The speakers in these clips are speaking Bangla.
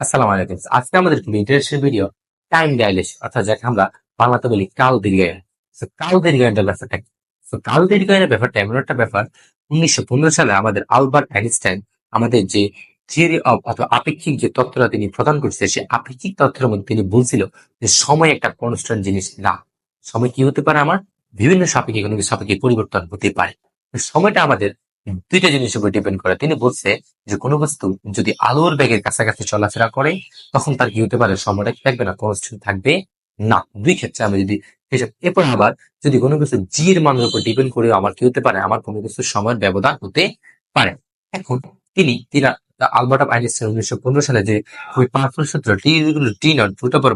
আসসালামু আলাইকুম। আজকে আমাদের খুব ইন্টারেস্টিং ভিডিও টাইম ডাইলেশন অর্থাৎ যাকে আমরা বাংলাতে বলি কাল দীর্ঘায়ন। তো কাল দীর্ঘায়নের ব্যাপারটা কি? তো কাল দীর্ঘায়নের ব্যাপারটা এমন একটা ব্যাপার, উনিশশো পনেরো সালে আমাদের আলবার্ট আইনস্টাইন আমাদের যে থিওরি অফ অথবা আপেক্ষিক যে তত্ত্বটা তিনি প্রদান করছে সেই আপেক্ষিক তত্ত্বের মধ্যে তিনি বলছিল যে সময় একটা কনস্ট্যান্ট জিনিস না। সময় কি হতে পারে আমার? বিভিন্ন সাপেক্ষে কোনো সাপেক্ষে পরিবর্তন হতে পারে। সময়টা আমাদের দুইটা জিনিসের উপর ডিপেন্ড করে। তিনি বলছে যে, কোনো বস্তু যদি আলোর বেগের কাছাকাছি চলাফেরা করে, তখন তার কি হতে পারে সময়টা কি থাকবে না? কনস্ট্যান্ট থাকবে না। দুই ক্ষেত্রে আমি যদি হিসাব এরপর আবার যদি কোনো কিছু জির মানের উপর ডিপেন্ড করে আমার কি হতে পারে? আমার কোনো কিছু সময়ের ব্যবধান হতে পারে। এখন তিনি আলবার্ট অফ আইনস্টাইন উনিশশো পনেরো সালে যে খুবই পাওয়ারফুল সূত্র টি t naught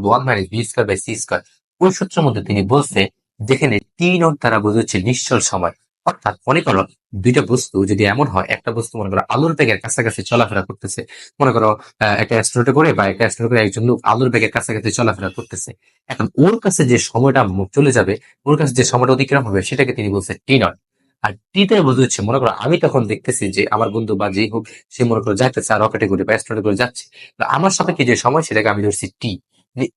one minus v squared by c squared ওই সূত্রের মধ্যে তিনি বলছে, যেখানে টি নট বোঝাচ্ছে নিশ্চল সময়। অর্থাৎ মনে করো দুইটা বস্তু যদি এমন হয়, একটা বস্তু মনে করো আলোর ব্যাগের কাছাকাছি চলাফেরা করতেছে, মনে করো একটা অ্যাস্ট্রোটে করে বা একটা অ্যাস্ট্রোটে করে একজন লোক আলোর বেগের কাছাকাছি চলাফেরা করতেছে। এখন ওর কাছে যে সময়টা চলে যাবে, ওর কাছে যে সময়টা অতিক্রম হবে সেটাকে তিনি বলছে টি নট আর টিতে বোঝাচ্ছে মনে করো আমি তখন দেখতেছি যে আমার বন্ধু বা যেই হোক, সে মনে করো যাইতেছে আর রকেটে করে বা অ্যাস্ট্রোটে করে যাচ্ছে। আমার সাপেক্ষে যে সময় সেটাকে আমি ধরছি টি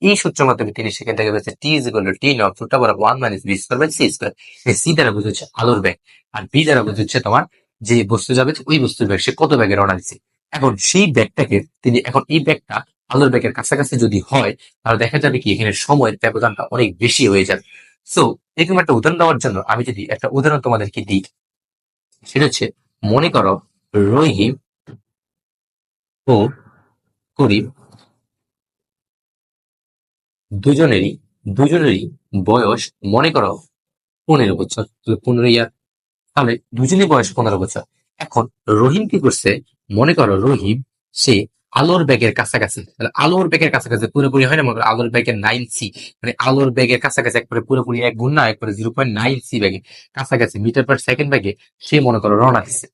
এই সূত্রের মাধ্যমে তিনি সেখান থেকে বলছে t is equal to naught root over one minus v squared by c squared c দ্বারা বোঝাচ্ছে আলোর বেগ আর বি দ্বারা বোঝাচ্ছে তোমার যে বস্তু যাবে ওই বস্তুর ব্যাগ। সে কত ব্যাগে রওনা দিচ্ছে এখন সেই ব্যাগটাকে তিনি, এখন এই ব্যাগটা আলোর ব্যাগের কাছাকাছি যদি হয়, তাহলে দেখা যাবে কি এখানে সময়ের ব্যবধানটা অনেক বেশি হয়ে যাবে। সো এরকম একটা উদাহরণ দেওয়ার জন্য আমি যদি একটা উদাহরণ তোমাদেরকে দিই, সেটা হচ্ছে, মনে করো রহিম ও করিম দুজনেরই দুজনেরই বয়স, মনে করো, পনেরো বছর পনেরো ইয়ার। তাহলে দুজনই বয়স পনেরো বছর। এখন রহিম কি করছে? মনে করো রহিম, সে আলোর ব্যাগের কাছাকাছি আলোর ব্যাগের কাছাকাছি পুরোপুরি হয় না? মনে করো আলোর ব্যাগের নাইন সি মানে আলোর ব্যাগের কাছাকাছি একবারে পুরোপুরি এক গুণ না, একবারে জিরো পয়েন্ট নাইন সি ব্যাগে কাছাকাছি মিটার পার সেকেন্ড ব্যাগে সে মনে করো রওনা দিচ্ছে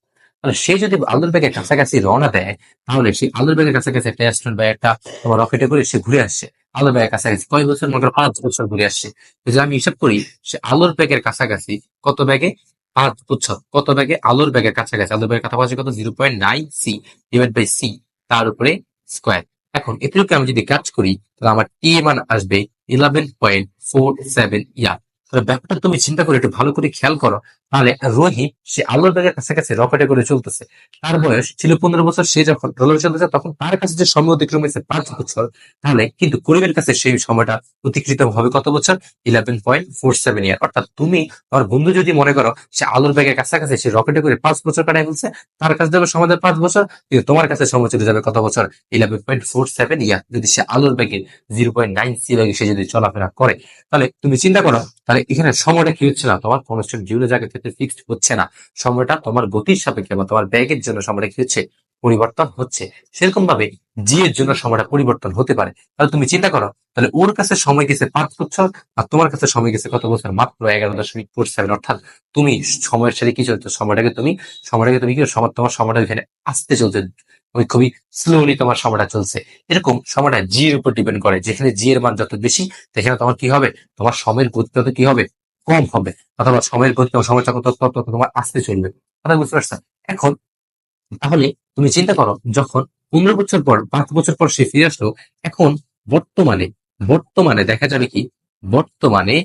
তাহলে সে যদি আলোর ব্যাগের কাছাকাছি রওনা দেয়, তাহলে সেই আলোর ব্যাগের কাছাকাছি একটা অ্যাস্ট্রন বা একটা তোমার রকেটে করে সে ঘুরে আসছে আলোর ব্যাগের কাছাকাছি কয় বছর? মনে করো পাঁচ বছর ঘুরে আসছে যদি আমি হিসাব করি, সে আলোর ব্যাগের কাছাকাছি কত ব্যাগে? পাঁচ বছর। কত ব্যাগে? আলোর ব্যাগের কাছাকাছি। আলোর ব্যাগের কাছাকাছি কত? Zero point nine c divide by c তার উপরে স্কোয়ার এখন এটুকু আমি যদি কাজ করি, তাহলে আমার টি মান আসবে eleven point four seven year. ব্যাপারটা তুমি চিন্তা করে একটু ভালো করে খেয়াল করো তাহলে রোহিত সে আলোর ব্যাগের কাছাকাছি রকেটে করে চলতেছে। তার বয়স ছিল পনেরো বছর, সে যখন রোলার চলতেছে, তখন তার কাছে যে সময় অতিক্রম হয়েছে পাঁচ বছর, তাহলে কিন্তু করিমের কাছে সেই সময়টা অতিকৃত হবে কত বছর? Eleven point four seven year অর্থাৎ তুমি, তোমার বন্ধু যদি মনে করো সে আলোর ব্যাগের কাছাকাছি সে রকেটে করে পাঁচ বছর কাটাই ফেলছে, তার কাছে যাবে সময় পাঁচ বছর, কিন্তু তোমার কাছে সময় চলে যাবে কত বছর? Eleven point four seven year যদি সে আলোর ব্যাগের জিরো পয়েন্ট নাইন সি ব্যাগে সে যদি চলাফেরা করে, তাহলে তুমি চিন্তা করো, তাহলে এখানে সময়টা কি হচ্ছে না? তোমার কনস্ট্যান্ট জিরো জায়গা থেকে ফিক্সড হচ্ছে না। সময়টা তোমার গতির সাপেক্ষে বা তোমার ব্যাগের জন্য সময়টা কি হচ্ছে? পরিবর্তন হচ্ছে। সেরকম ভাবে জি এর জন্য সময়টা পরিবর্তন হতে পারে। তাহলে তুমি চিন্তা করো, তাহলে ওর কাছে সময় গেছে পাঁচ বছর আর তোমার কাছে সময় গেছে কত বছর? মাত্র এগারো দশমিক ফোর সেভেন অর্থাৎ তুমি সময়ের সাথে কি চলছে? সময়টাকে তুমি সময়টাকে তুমি কি সময় তোমার সময়টা এখানে আসতে চলছে। ওই খুবই স্লোলি তোমার সময়টা চলছে। এরকম সময়টা জি এর উপর ডিপেন্ড করে। যেখানে জি এর মান যত বেশি, সেখানে তোমার কি হবে? তোমার সময়ের গতি তত কি হবে? কম হবে। অথবা সময়ের গতি তোমার সময় তত তত তত তোমার আসতে চলবে। কথা বুঝতে পারছ এখন তাহলে তুমি চিন্তা করো, যখন পনেরো বছর পর, পাঁচ বছর পর সে ফিরে আসলো, এখন বর্তমানে বর্তমানে দেখা যাবে কি? বর্তমানে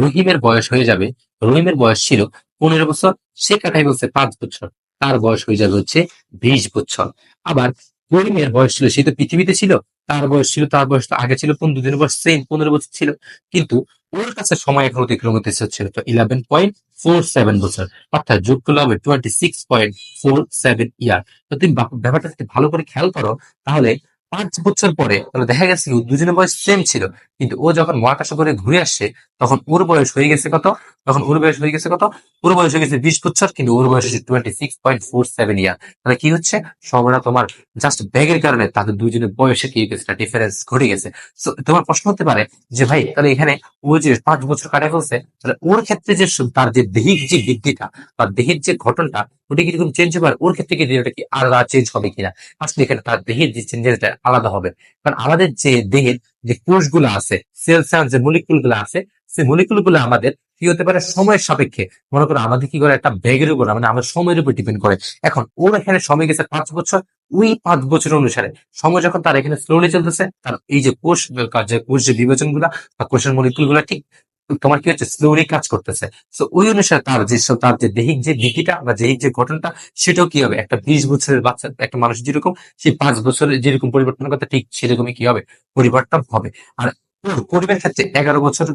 রহিমের বয়স হয়ে যাবে, রহিমের বয়স ছিল পনেরো বছর, সে কাটাই বলছে পাঁচ বছর। তার বয়স হয়ে যাবে হচ্ছে বিশ বছর। আবার রহিমের বয়স ছিল, সে তো পৃথিবীতে ছিল তার বয়স ছিল, তার বয়স তো আগে ছিল, পনেরো দিনের বয়স সেম পনেরো বছর ছিল। কিন্তু ওর কাছে সময় এখন অতিক্রম হতে হচ্ছিল তো ইলেভেন পয়েন্ট ফোর সেভেন বছর। অর্থাৎ যোগ করলে হবে twenty six point four seven year তো তুমি ব্যাপারটা যদি ভালো করে খেয়াল করো, তাহলে পাঁচ বছর পরে, তাহলে দেখা গেছে কি দুজনের বয়স সেম ছিল। কিন্তু ও যখন মহাকাশে করে ঘুরে আসছে তখন ওর বয়স হয়ে গেছে কত? তখন ওর বয়স হয়ে গেছে কত? ওর বয়স হয়ে গেছে বিশ বছর, কিন্তু ওর বয়স হচ্ছে twenty six point four seven year তাহলে কি হচ্ছে? সময়টা তোমার জাস্ট ব্যাগের কারণে তাদের দুজনের বয়সে কি গেছে? ডিফারেন্স ঘটে গেছে। তোমার প্রশ্ন হতে পারে যে ভাই, তাহলে এখানে ও যে পাঁচ বছর কাটা ফেলছে, তাহলে ওর ক্ষেত্রে যে তার যে দেহিক যে বৃদ্ধিটা বা দেহের যে ঘটনটা ওটা কীরকম চেঞ্জ হবে? ওর ক্ষেত্রে কি ওটা কি আলাদা চেঞ্জ হবে কিনা? আসলে এখানে তার দেহের যে চেঞ্জেসটা আলাদা হবে। কারণ আমাদের যে দেহের যে কোষগুলো আছে সেল সেলস যে মলিকুলগুলো আছে, সেই মলিকুলগুলো আমাদের কি হতে পারে? সময়ের সাপেক্ষে। মনে করো আমাদের কি করে? একটা ব্যাগের উপর মানে আমাদের সময়ের উপর ডিপেন্ড করে। এখন ওর এখানে সময় গেছে পাঁচ বছর, ওই পাঁচ বছর অনুসারে। সময় যখন তার এখানে স্লোলি চলতেছে, তার এই যে কোষ যে কোষ যে বিবেচনগুলা বা কোষের মলিকুলগুলা ঠিক তোমার কি হচ্ছে? স্লোলি কাজ করতেছে। তো ওই অনুসারে তার যে তার যে দেহিক যে দিকিটা বা দেহিক যে ঘটনাটা সেটাও কি হবে? একটা বিশ বছরের বাচ্চা, একটা মানুষ যেরকম সেই পাঁচ বছরের যেরকম পরিবর্তন করতে, ঠিক সেরকমই কি হবে? পরিবর্তন হবে। আর পরিবার ক্ষেত্রে এগারো বছর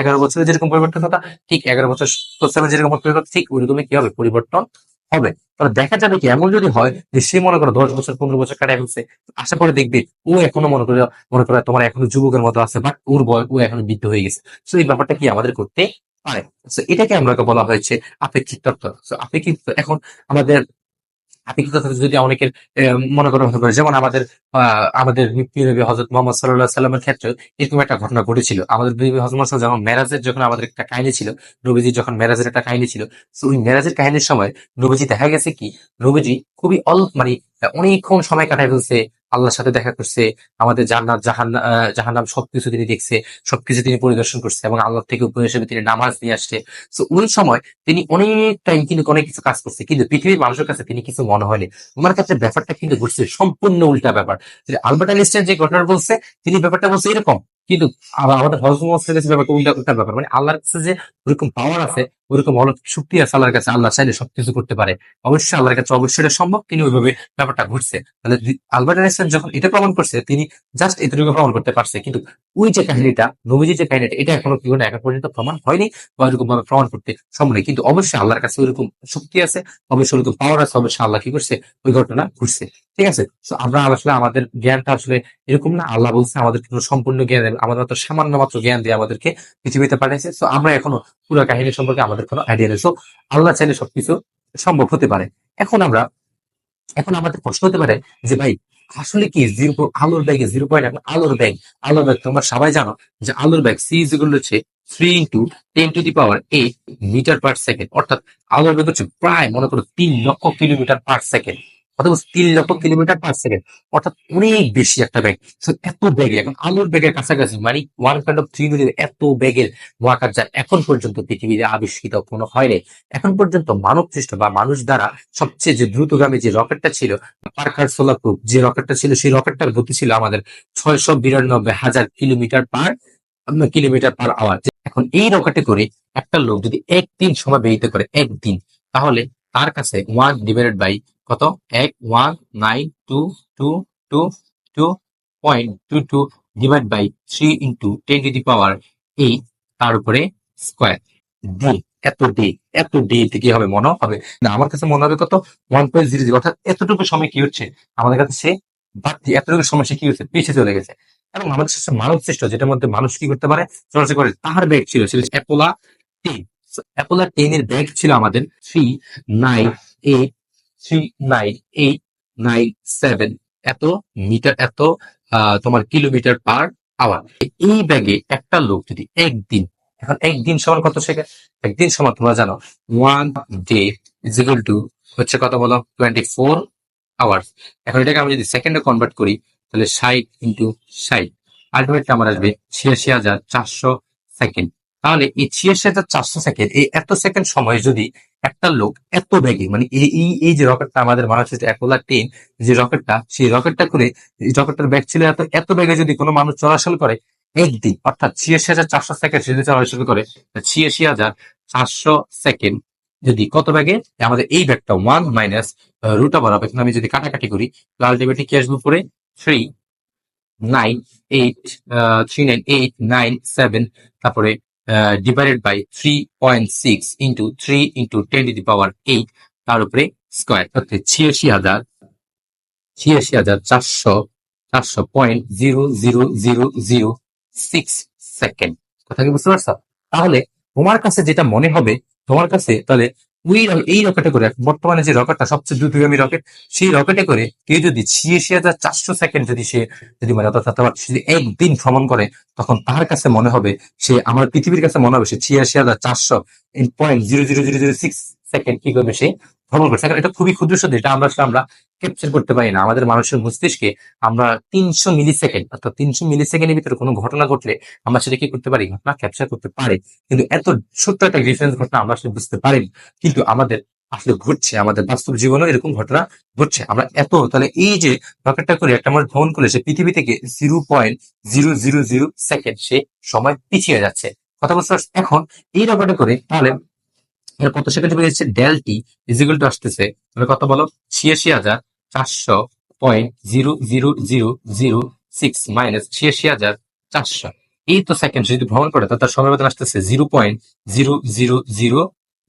এগারো বছরের যেরকম পরিবর্তন কথা ঠিক এগারো বছর যেরকম পরিবর্তন ঠিক ওইরকমই কি হবে? পরিবর্তন হবে। তাহলে দেখা যাবে কি, এমন যদি হয় যে সে মনে করো দশ বছর, পনেরো বছর কাটায় ফেলছে আশা করে দেখবে ও এখনও মনে করে মনে করে তোমার এখনও যুবকের মতো আছে বাট ওর বয়, ও এখনও বৃদ্ধ হয়ে গেছে। তো এই ব্যাপারটা কি আমাদের করতে পারে? এটাকে আমরা বলা হয়েছে আপেক্ষিক তত্ত্ব। আপেক্ষিক, এখন আমাদের আপেক্ষিক যদি অনেকের মনে করা হতে পারে যেমন আমাদের আমাদের প্রিয় হজরত মোহাম্মদ সাল্লাহ সাল্লামের ক্ষেত্রে এরকম একটা ঘটনা ঘটেছিল। আমাদের বিবি মোহাম্মদ যখন মেরাজের যখন আমাদের একটা কাহিনী ছিল, নবীজি যখন মেরাজের একটা কাহিনী ছিল ওই মেরাজের কাহিনীর সময় নবীজি দেখা গেছে কি, নবীজি খুবই অল্প মানে অনেকক্ষণ সময় কাটায় ফেলছে আল্লাহর সাথে দেখা করছে, আমাদের জান্নাত, জাহান জাহান্নাম সবকিছু তিনি দেখছে, সবকিছু তিনি পরিদর্শন করছে এবং আল্লাহ থেকে উপর হিসেবে তিনি নামাজ নিয়ে আসছে। তো ওই সময় তিনি অনেক টাইম কিন্তু অনেক কিছু কাজ করছে, কিন্তু পৃথিবীর মানুষের কাছে তিনি কিছু মনে হয়নি। আমার কাছে ব্যাপারটা কিন্তু ঘুরছে, সম্পূর্ণ উল্টা ব্যাপার। আলবার্ট আইনস্টাইন যে ঘটনা বলছে, তিনি ব্যাপারটা বলছে এরকম কিন্তু আমাদের উল্টা ব্যাপার মানে আল্লাহর কাছে যে ওরকম পাওয়ার আছে, ওরকম অলৌকিক শক্তি আছে আল্লাহর কাছে, আল্লাহ চাইলে সবকিছু করতে পারে। অবশ্যই আল্লাহর কাছে অবশ্যই এটা সম্ভব তিনি ওইভাবে ব্যাপারটা ঘুরছে তাহলে আলবার্ট আইনস্টাইন যখন এটা প্রমাণ করছে, তিনি জাস্ট এতটুকু প্রমাণ করতে পারছে। কিন্তু ওই যে কাহিনীটা, নবীজির যে কাহিনীটা, এটা এখনও কি কোনো এখন পর্যন্ত প্রমাণ হয়নি বা ওইরকম ভাবে প্রমাণ করতে সম্ভব নেই। কিন্তু অবশ্যই আল্লাহর কাছে ওইরকম শক্তি আছে, অবশ্যই ওইরকম পাওয়ার আছে, অবশ্যই আল্লাহ কি করছে? ওই ঘটনা ঘুরছে ঠিক আছে? আমরা আসলে আমাদের জ্ঞানটা আসলে এরকম না, আল্লাহ বলছে আমাদের সম্পূর্ণ জ্ঞান দেন আমাদের মাত্র সামান্য মাত্র জ্ঞান দিয়ে আমাদেরকে পৃথিবীতে পাঠিয়েছে। তো আমরা এখনও পুরো কাহিনী সম্পর্কে আমাদের কোনো আইডিয়া নেই। তো আল্লাহ চাইলে সবকিছু সম্ভব হতে পারে। এখন আমরা, এখন আমাদের প্রশ্ন হতে পারে যে ভাই, আসলে কি জিরো আলোর ব্যাগে জিরো পয়েন্ট এখন আলোর ব্যাগ আলোর ব্যাগ তোমরা সবাই জানো যে আলোর ব্যাগ সি ইজিগুলো হচ্ছে three into ten to the power eight metre per second অর্থাৎ আলোর বেগ হচ্ছে প্রায় মনে করো তিন লক্ষ কিলোমিটার পার সেকেন্ড অথবা তিন লক্ষ কিলোমিটার পার সেকেন্ড অর্থাৎ অনেক বেশি একটা ব্যাগ এত ব্যাগে এখন আলোর ব্যাগের কাছাকাছি মানে one point of three million এত ব্যাগের মহাকাশ যান এখন পর্যন্ত পৃথিবীতে আবিষ্কৃত কোনো হয়নি এখন পর্যন্ত মানব সৃষ্ট বা মানুষ দ্বারা সবচেয়ে যে দ্রুতগামী যে রকেটটা ছিল, পার্কার সোলার প্রুফ, যে রকেটটা ছিল, সেই রকেটটার গতি ছিল আমাদের ছয়শো বিরানব্বই হাজার kilometre per kilometre per hour এখন এই রকেটে করে একটা লোক যদি একদিন সময় ব্যয়িত করে, একদিন, তাহলে তার কাছে ওয়ান ডিভাইডেড বাই কত? এক, one, nine, two two two two, point, two two, divide by three into ten to the power eight, তার উপরে স্কোয়ার। ডে এত ডে এত ডে কি হবে? মনে হবে? না, আমার কাছে মনে হবে কত? ওয়ান পয়েন্ট জিরো জিরো, অর্থাৎ এতটুকু সময় কি হচ্ছে? আমাদের কাছে সে বাড়তি, এতটুকু সময় সে কি হচ্ছে? পিছিয়ে চলে গেছে। এবং আমাদের সৃষ্ট মানব সৃষ্ট, যেটার মধ্যে মানুষ কি করতে পারে? চলাচল করে। তার ব্যাগ ছিল, সেটা অ্যাপোলা টেন অ্যাপোলা টেন এর ব্যাগ ছিল আমাদের three nine eight three nine eight nine seven এত মিটার, এত তোমার কিলোমিটার পার আওয়ার এই ব্যাগে একটা লোক যদি একদিন, এখন একদিন সমান কত সেকেন্ড একদিন সমান, তোমরা জানো one day is equal to হচ্ছে কত বলো? টোয়েন্টি ফোর আওয়ার্স এখন এটাকে আমি যদি সেকেন্ডে কনভার্ট করি, তাহলে ষাট ইন্টু ষাট। আলটিমেটলি আমার আসবে ছিয়াশি হাজার চারশো সেকেন্ড তাহলে এই ছিয়াশি হাজার চারশো সেকেন্ড এই এত সেকেন্ড সময় যদি একটা লোক এত ব্যাগে মানে এই এই যে রকেটটা আমাদের মানুষের অ্যাপোলা টেন, যে রকেটটা, সেই রকেটটা করে, এই রকেটটার ব্যাগ ছিল এত এত ব্যাগে যদি কোনো মানুষ চলাচল করে, একদিন, অর্থাৎ ছিয়াশি হাজার চারশো সেকেন্ড যদি চলাচল করে ছিয়াশি হাজার চারশো সেকেন্ড যদি কত ব্যাগে আমাদের এই ব্যাগটা ওয়ান মাইনাস রুট ওভার হবে আমি যদি কাটাকাটি করি আলটিমেটলি কি আসবে উপরে? Three nine eight three nine eight nine seven তারপরে divided by three point six into three into ten to the power eight তার উপরে স্কোয়ার অর্থাৎ ছিয়াশি হাজার ছিয়াশি হাজার চারশো চারশো point zero zero zero zero six second কথা কি বুঝতে পারছ? তাহলে তোমার কাছে যেটা মনে হবে, তোমার কাছে তাহলে ওই এই রকেটে করে বর্তমানে যে রকেটটা সবচেয়ে দ্রুতগামী রকেট সেই রকেটে করে কেউ যদি ছিয়াশি হাজার চারশো সেকেন্ড যদি সে, যদি মানে অর্থাৎ যদি একদিন ভ্রমণ করে, তখন তার কাছে মনে হবে সে, আমার পৃথিবীর কাছে মনে হবে সে ছিয়াশি হাজার চারশো point zero zero zero zero six second কি করবে সে? ভ্রমণ করছে এটা খুবই ক্ষুদ্র শব্দ, এটা আমরা আসলে আমরা ক্যাপচার করতে পারি না। আমাদের মানুষের মস্তিষ্কে আমরা তিনশো মিলি সেকেন্ড অর্থাৎ তিনশো মিলি সেকেন্ডের ভিতরে কোনো ঘটনা ঘটলে আমরা সেটা কি করতে পারি? ঘটনা ক্যাপচার করতে পারি। কিন্তু এত ছোট্ট একটা ডিফারেন্স ঘটনা আমরা আসলে বুঝতে পারি কিন্তু আমাদের আসলে ঘটছে, আমাদের বাস্তব জীবনে এরকম ঘটনা ঘটছে। আমরা এত, তাহলে এই যে রকেটটা করে একটা মানুষ ভ্রমণ করলে সে পৃথিবী থেকে zero point zero zero zero second সে সময় পিছিয়ে যাচ্ছে। কথা পারছ? এখন এই রকেটে করে তাহলে কত সেকেন্ড বেড়ে যাচ্ছে? ডেল টি ইজিক্যাল টু আসতেছে। তাহলে কত বলো? ছিয়াশি হাজার চারশো point zero zero zero zero six minus ছিয়াশি হাজার চারশো। এই তো সেকেন্ড যদি ভ্রমণ করে তার সময় বেতন আসতেছে zero point zero zero zero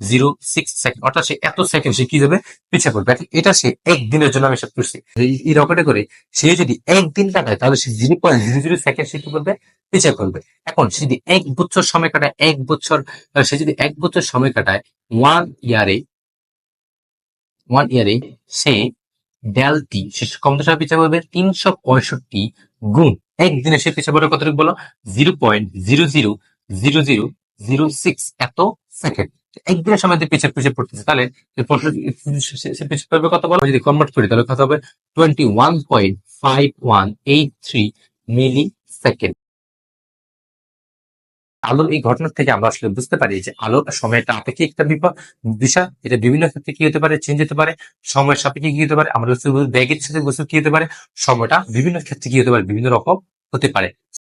zero six second অর্থাৎ সে এত সেকেন্ড সে কি যাবে পিছিয়ে পড়বে। এটা সে একদিনের জন্য আমি সব করছি। এই- রকেটে করে সে যদি একদিন কাটায়, তাহলে সে zero point zero zero second সে কি করবে? পিছিয়ে পড়বে। এখন সে যদি এক বছর সময় কাটায়, এক বছর সে যদি এক বছর সময় কাটায় ওয়ান ইয়ারে ওয়ান ইয়ারে সে ডেল টি সে কত সময় পিছিয়ে পড়বে তিনশো পঁয়ষট্টি গুণ। একদিনে সে পিছিয়ে পড়বে কতটুকু বলো? Zero point zero zero zero zero zero six এত সেকেন্ড। একদিনের সময় পিছিয়ে পিছিয়ে পড়তেছে, তাহলে পিছিয়ে পড়বে কত বলো? যদি কনভার্ট করি, তাহলে কত হবে? Twenty one point five one eight three millisecond আলোর এই ঘটনা থেকে আমরা আসলে বুঝতে পারি যে আলোর সময়টা আপেক্ষিক একটা বিষয় এটা বিভিন্ন ক্ষেত্রে কি হতে পারে? চেঞ্জ হতে পারে। সময়ের সাপেক্ষে কি হতে পারে? আমরা ব্যাগের সাথে কি হতে পারে? সময়টা বিভিন্ন ক্ষেত্রে কি হতে পারে? বিভিন্ন রকম হতে পারে।